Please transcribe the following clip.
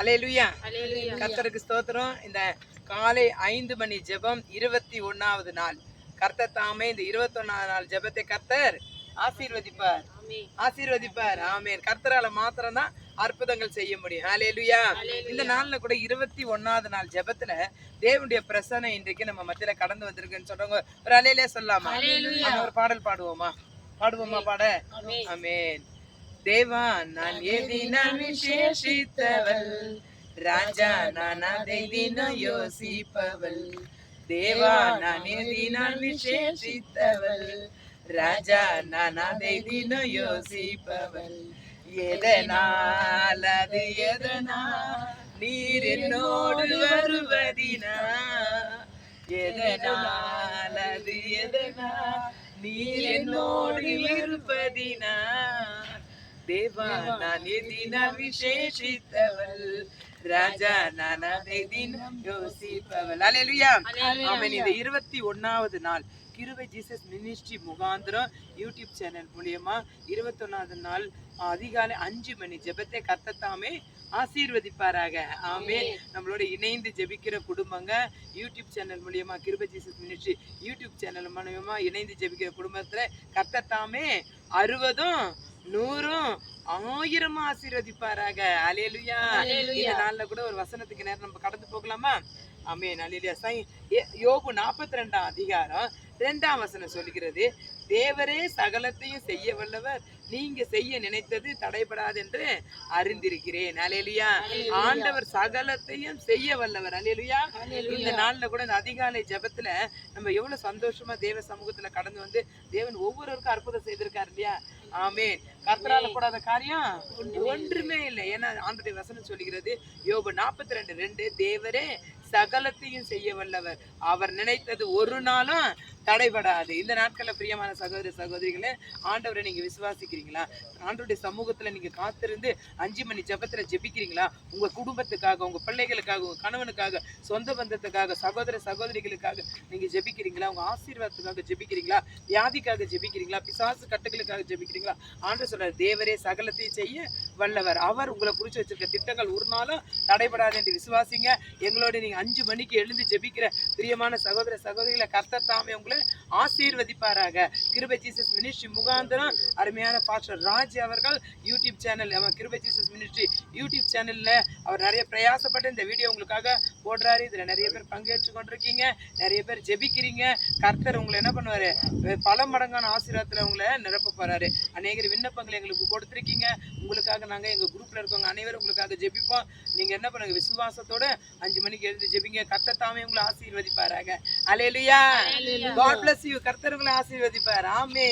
அலையலுயா கர்த்தருக்கு ஸ்தோத்திரம். இந்த காலை ஐந்து மணி ஜெபம் இருபத்தி ஒண்ணாவது நாள். கர்த்தர் தாமே இந்த இருபத்தி ஒண்ணாவது நாள் ஜெபத்தை கர்த்தர் ஆசீர்வதிப்பார். ஆசீர்வதிப்பார். ஆமென். கர்த்தரால மாத்திரம் தான் அற்புதங்கள் செய்ய முடியும். ஹalleluya இந்த நாள்ல கூட இருபத்தி ஒண்ணாவது நாள் ஜெபத்துல தேவனுடைய பிரசனை இன்றைக்கு நம்ம மத்தியில கடந்து வந்திருக்குன்னு சொல்றவங்க ஒரு அலையிலே சொல்லாமா ஆமா, ஒரு பாடல் பாடுவோமா? பாடுவோமா பாட? ஆமென் தேவா நான் எதினால் விசேஷித்தவள். ராஜா நான் அதை தினம் யோசிப்பவள். தேவா நான் எதினால் விசேஷித்தவள். ராஜா நான் அதை தினம் யோசிப்பவள். எதனால் அது எதனால்? நீர் என்னோடு வருவதினா? எதனால்? அது எதனால்? நீர் என்னோடு இருப்பதினா? எதினால் விசேஷித்தவள். ராஜா நான் அதை தினம் யோசிப்பவள். அலையலுயா ஆமென். இந்த இருபத்தி ஒண்ணாவது நாள் கிருபை ஜீசஸ் மினிஸ்ட்ரி முகாந்திரம் யூடியூப் சேனல் மூலியமா இருபத்தொன்னாவது நாள் அதிகாலை அஞ்சு மணி ஜெபத்தை கத்தத்தாமே ஆசீர்வதிப்பாராக. ஆமே நம்மளோட இணைந்து ஜெபிக்கிற குடும்பங்க யூடியூப் சேனல் மூலியமா கிருபை ஜீசஸ் மினிஸ்ட்ரி யூடியூப் சேனல் மூலியமா இணைந்து ஜெபிக்கிற குடும்பத்துல கத்தத்தாமே அறுபதும் நூறும் ஆயிரமா ஆசீர்வதிப்பாராக. அலேலுயா இந்த நாள்ல கூட ஒரு வசனத்துக்கு நேரம் நம்ம கடந்து போகலாமா? ஆமென் அலேலுயா சை யோபு நாற்பத்தி ரெண்டாம் அதிகாரம் இரண்டாம் வசனம் சொல்லுகிறது தேவரே சகலத்தையும் செய்ய வல்லவர் நீங்க செய்ய நினைத்தது தடைபடாது என்று அறிந்திருக்கிறேன். அலேலுயா ஆண்டவர் சகலத்தையும் செய்ய வல்லவர். அலேலுயா இந்த நாள்ல கூட இந்த அதிகாலை ஜெபத்துல நம்ம எவ்வளவு சந்தோஷமா தேவ சமூகத்துல கடந்து வந்து தேவன் ஒவ்வொருவருக்கும் அற்புதம் செய்திருக்காரு இல்லையா? ஆமென். கர்த்தரால கூடாத காரியம் ஒன்றுமே இல்லை. ஏன்னா ஆண்டுடைய வசனம் சொல்லுகிறது யோபு நாற்பத்தி ரெண்டு ரெண்டு தேவரே சகலத்தையும் செய்ய வல்லவர். அவர் நினைத்தது ஒரு நாளும் தடைபடாது. இந்த நாட்களில் பிரியமான சகோதர சகோதரிகளே ஆண்டவரை நீங்கள் விசுவாசிக்கிறீங்களா? ஆண்டோடைய சமூகத்தில் நீங்கள் காத்திருந்து அஞ்சு மணி ஜபத்தில் ஜெபிக்கிறீங்களா? உங்கள் குடும்பத்துக்காக உங்கள் பிள்ளைகளுக்காக உங்கள் கணவனுக்காக சொந்த பந்தத்துக்காக சகோதர சகோதரிகளுக்காக நீங்கள் ஜெபிக்கிறீங்களா? உங்கள் ஆசீர்வாதத்துக்காக ஜெபிக்கிறீங்களா? வியாதிக்காக ஜெபிக்கிறீங்களா? பிசாசு கட்டுகளுக்காக ஜெபிக்கிறீங்களா? ஆண்டு சொல்கிறார் தேவரே சகலத்தையும் செய்ய வல்லவர். அவர் உங்களை குறித்து வச்சிருக்க திட்டங்கள் ஒரு நாளும் தடைபடாது என்று விசுவாசிங்க. எங்களோட நீங்கள் அஞ்சு மணிக்கு எழுந்து ஜெபிக்கிற பிரியமான சகோதர சகோதரிகளை கர்த்தர் தாமே உங்களை ஆசீர்வதிப்பாராக. கிருபை ஜீசஸ் மினிஸ்ட்ரி முகாந்திரம். அருமையான பாஸ்டர் ராஜ் அவர்கள் யூடியூப் சேனல் அவன் கிருபை ஜீசஸ் மினிஸ்ட்ரி யூடியூப் சேனலில் அவர் நிறைய பிரயாசப்பட்டு இந்த வீடியோ உங்களுக்காக போடுறாரு. இதில் நிறைய பேர் பங்கேற்று கொண்டிருக்கீங்க. நிறைய பேர் ஜெபிக்கிறீங்க. கர்த்தர் உங்களை என்ன பண்ணுவார்? பல மடங்கான ஆசீர்வாதத்தில் உங்களை நிரப்ப போகிறாரு அநேகர் விண்ணப்பங்களை எங்களுக்கு கொடுத்துருக்கீங்க. உங்களுக்காக நாங்கள் எங்கள் குரூப்பில் இருக்கவங்க அனைவரும் உங்களுக்காக ஜெபிப்போம். நீங்கள் என்ன பண்ணுங்க? விசுவாசத்தோட அஞ்சு மணிக்கு எழுந்து ஜெபிங்க. கர்த்தர் தாமே உங்களை ஆசீர்வதிப்பாராங்க அலேலுயா காட் பிளஸ் யூ கர்த்தர்களை உங்களை ஆசீர்வதிப்பார் ஆமே